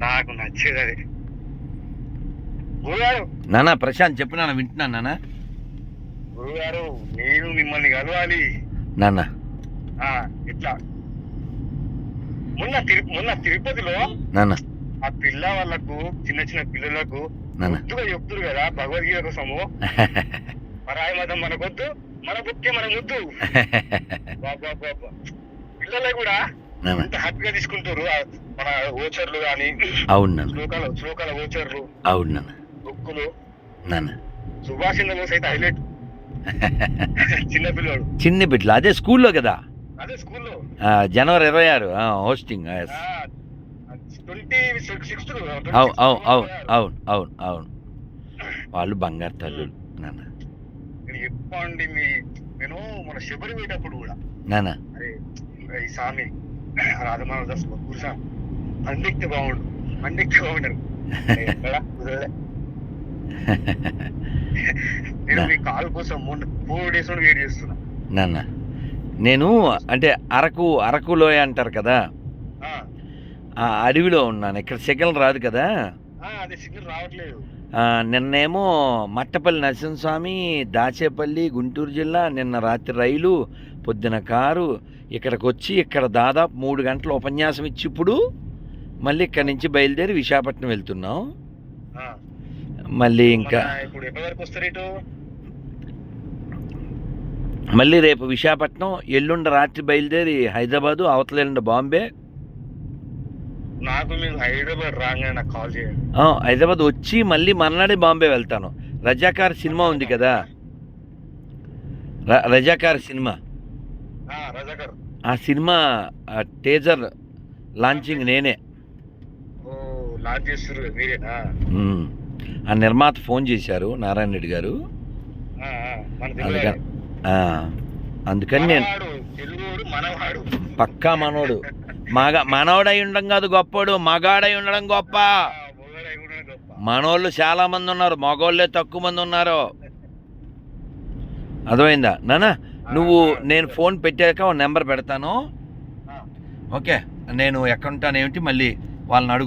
నాకు నచ్చేది అది గురుగారు. నానా ప్రశాంత్ చెప్పు నాన్న వింటున్నాను నాన్న గురుగారు నేను మిమ్మల్ని కలవాలి. నాన్న ఇట్లా. మొన్న తిరు మొన్న తిరుపతిలో నాన్న ఆ పిల్ల వాళ్ళకు చిన్న చిన్న పిల్లలకు ముద్దుగా చెప్తురు కదా భగవద్గీత కోసము. పరాయి మతం మనకొద్దు మన బుక్కే మన ముద్దు బాబా బాబా పిల్లలు కూడా ఎంత హ్యాపీగా తీసుకుంటారు మన ఓచర్లు గాని అవును శ్లోకాల శ్లోకాల ఓచర్లు అవును నాన్న. బుక్కులు. నాన్న. సుభాష్ చంద్రబోస్ అయితే హైలైట్. చిన్న పిల్లోడు. చిన్న బిడ్డలు. అదే స్కూల్లో కదా? అదే స్కూల్లో. జనవరి ఇరవై ఆరు. Hosting yes. ట్వంటీ సిక్స్త్ అవు అవు అవును అవును అవును అవును. వాళ్ళు బంగారు తల్లులు నాన్న. నేను చెప్పండి మీ నేను మన శబరి పోయేటప్పుడు కూడా. నాన్న. ఈ స్వామి రాధమాన దాస్ గురుసా పండిక్తే బాగుండు. పండిక్తే బాగుండరు నేను మీ కాల్ కోసం ఫోర్ డేస్ నుండి వెయిట్ చేస్తున్నా. నాన్న నేను అంటే అరకు అరకు లోయ అంటారు కదా? ఆ, అడవిలో ఉన్నాను. ఇక్కడ సిగ్నల్ రాదు కదా? అదే సిగ్నల్ రావట్లేదు. నిన్నేమో మట్టపల్లి నరసింహస్వామి దాచేపల్లి గుంటూరు జిల్లా నిన్న రాత్రి రైలు పొద్దున కారు ఇక్కడికి వచ్చి ఇక్కడ దాదాపు మూడు గంటల ఉపన్యాసం ఇచ్చి ఇప్పుడు మళ్ళీ ఇక్కడి నుంచి బయలుదేరి విశాఖపట్నం వెళ్తున్నాం మళ్ళీ ఇంకా మళ్ళీ రేపు విశాఖపట్నం ఎల్లుండి రాత్రి బయలుదేరి హైదరాబాదు అవతల బాంబే నాకు మీరు హైదరాబాద్ రాగానే నాకు కాల్ చేయండి. హైదరాబాద్ వచ్చి మళ్ళీ మర్నాడే బాంబే వెళ్తాను. రజాకార్ సినిమా ఉంది కదా? రజాకార్ సినిమా. ఆ, రజాకర్. ఆ సినిమా టేజర్ లాంచింగ్ నేనే. ఆ. నిర్మాత ఫోన్ చేశారు నారాయణ రెడ్డి గారు. అందుకని అందుకని నేను పక్కా మనోడు. మగ మనోడై ఉండడం కాదు గొప్పోడు మగాడై ఉండడం గొప్ప. మనోళ్ళు చాలా మంది ఉన్నారు మగోళ్ళే తక్కువ మంది ఉన్నారు. అర్థమైందా? నానా నువ్వు నేను ఫోన్ పెట్టాక ఒక నెంబర్ పెడతాను. ఓకే నేను ఎక్కడ ఉంటాను ఏమిటి మళ్ళీ వాళ్ళని అడుగు.